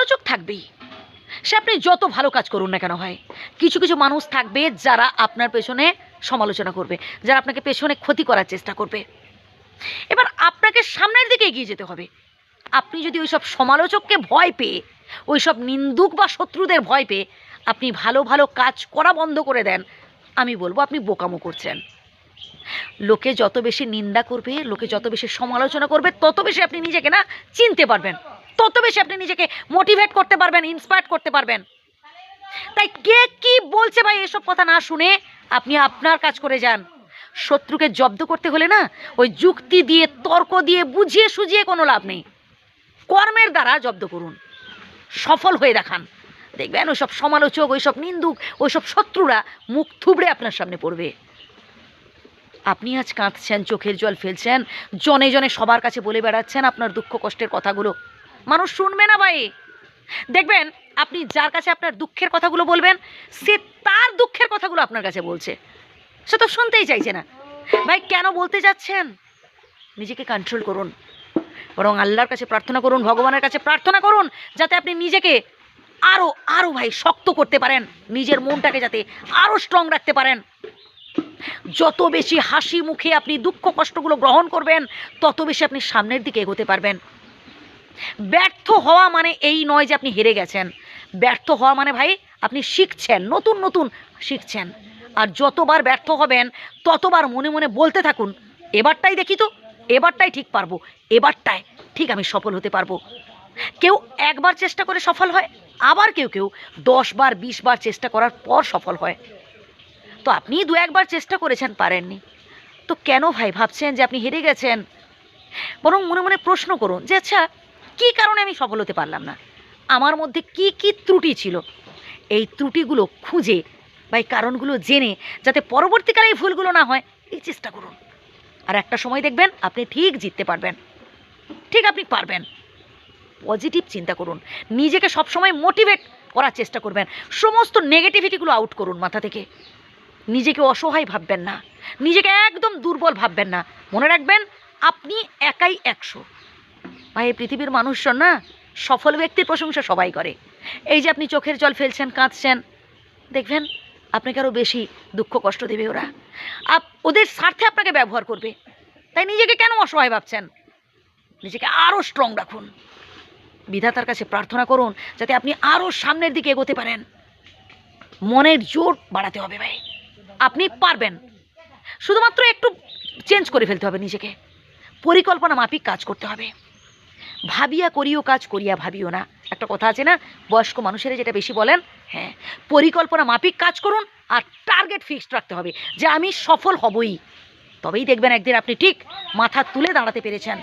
সমালোচক থাকবেই। সে আপনি যত ভালো কাজ করুন না কেন ভাই, কিছু কিছু মানুষ থাকবে যারা আপনার পেছনে সমালোচনা করবে, যারা আপনাকে পেছনে ক্ষতি করার চেষ্টা করবে। এবার আপনাকে সামনের দিকে এগিয়ে যেতে হবে। আপনি যদি ওইসব সমালোচককে ভয় পেয়ে, ওইসব নিন্দুক বা শত্রুদের ভয় পেয়ে আপনি ভালো ভালো কাজ করা বন্ধ করে দেন, আমি বলব আপনি বোকামো করছেন। লোকে যত বেশি নিন্দা করবে, লোকে যত বেশি সমালোচনা করবে, তত বেশি আপনি নিজেকে না চিনতে পারবেন। তত বেশি আপনি নিজেকে মোটিভেট করতে পারবেন ইন্সপায়ার করতে পারবেন। তাই কে কি বলছে ভাই এসব কথা না শুনে আপনি আপনার কাজ করে যান। শত্রুকে জব্দ করতে হলে না ওই যুক্তি দিয়ে, তর্ক দিয়ে বুঝিয়ে সুঝিয়ে কোনো লাভ নেই। কর্মের দ্বারা জব্দ করুন। সফল হয়ে দেখান। দেখবেন ওইসব সমালোচক, ওইসব নিন্দুক, ওইসব শত্রুরা মুখ থুবড়ে আপনার সামনে পড়বে। আপনি আজ কাঁদছেন, চোখের জল ফেলছেন, জনে জনে সবার কাছে বলে বেড়াচ্ছেন আপনার দুঃখ কষ্টের কথাগুলো। মানুষ শুনবে না ভাই। দেখবেন, আপনি যার কাছে আপনার দুঃখের কথাগুলো বলবেন, সে তার দুঃখের কথাগুলো আপনার কাছে বলছে। সে তো শুনতেই চাইছে না। ভাই, কেন বলতে যাচ্ছেন? নিজেকে কন্ট্রোল করুন। বরং আল্লাহর কাছে প্রার্থনা করুন, ভগবানের কাছে প্রার্থনা করুন, যাতে আপনি নিজেকে আরও আরও ভাই শক্ত করতে পারেন। নিজের মনটাকে যাতে আরও স্ট্রং রাখতে পারেন। যত বেশি হাসি মুখে আপনি দুঃখ কষ্টগুলো গ্রহণ করবেন, তত বেশি আপনি সামনের দিকে এগোতে পারবেন। ব্যর্থ হওয়া মানে এই নয় যে আপনি হেরে গেছেন। ব্যর্থ হওয়া মানে ভাই আপনি শিখছেন, নতুন নতুন শিখছেন। আর যতবার ব্যর্থ হবেন, ততবার মনে মনে বলতে থাকুন, এবারটাই দেখি তো, এবারটাই ঠিক পারব, এবারটায় ঠিক আমি সফল হতে পারব। কেউ একবার চেষ্টা করে সফল হয়, আবার কেউ কেউ দশ বার বিশ বার চেষ্টা করার পর সফল হয়। তো আপনি দু একবার চেষ্টা করেছেন, পারেননি। তো কেন ভাই ভাবছেন যে আপনি হেরে গেছেন? বরং মনে মনে প্রশ্ন করুন যে আচ্ছা কী কারণে আমি সফল হতে পারলাম না? আমার মধ্যে কি কি ত্রুটি ছিল? এই ত্রুটিগুলো খুঁজে বা এই কারণগুলো জেনে যাতে পরবর্তীকালে এই ভুলগুলো না হয়, এই চেষ্টা করুন। আর একটা সময় দেখবেন, আপনি ঠিক জিততে পারবেন। ঠিক আপনি পারবেন। পজিটিভ চিন্তা করুন। নিজেকে সবসময় মোটিভেট করার চেষ্টা করবেন। সমস্ত নেগেটিভিটিগুলো আউট করুন মাথা থেকে। নিজেকে অসহায় ভাববেন না। নিজেকে একদম দুর্বল ভাববেন না। মনে রাখবেন, আপনি একাই একশো। ভাই এই পৃথিবীর মানুষজন না, সফল ব্যক্তির প্রশংসা সবাই করে। এই যে আপনি চোখের জল ফেলছেন, কাঁদছেন, দেখবেন আপনাকে আরও বেশি দুঃখ কষ্ট দেবে ওরা। আপ, ওদের স্বার্থে আপনাকে ব্যবহার করবে। তাই নিজেকে কেন অসহায় ভাবছেন? নিজেকে আরও স্ট্রং রাখুন। বিধাতার কাছে প্রার্থনা করুন, যাতে আপনি আরও সামনের দিকে এগোতে পারেন। মনের জোর বাড়াতে হবে ভাই। আপনি পারবেন। শুধুমাত্র একটু চেঞ্জ করে ফেলতে হবে নিজেকে। পরিকল্পনা মাফিক কাজ করতে হবে। ভাবিয়া করিও, কাজ করিয়া ভাবিও না। একটা কথা আছে না, বয়স্ক মানুষেরা যেটা বেশি বলেন হ্যাঁ পরিকল্পনা মাফিক কাজ করুন আর টার্গেট ফিক্সড রাখতে হবে, যে আমি সফল হবই। তবেই দেখবেন একদিন আপনি ঠিক মাথা তুলে দাঁড়াতে পেরেছেন।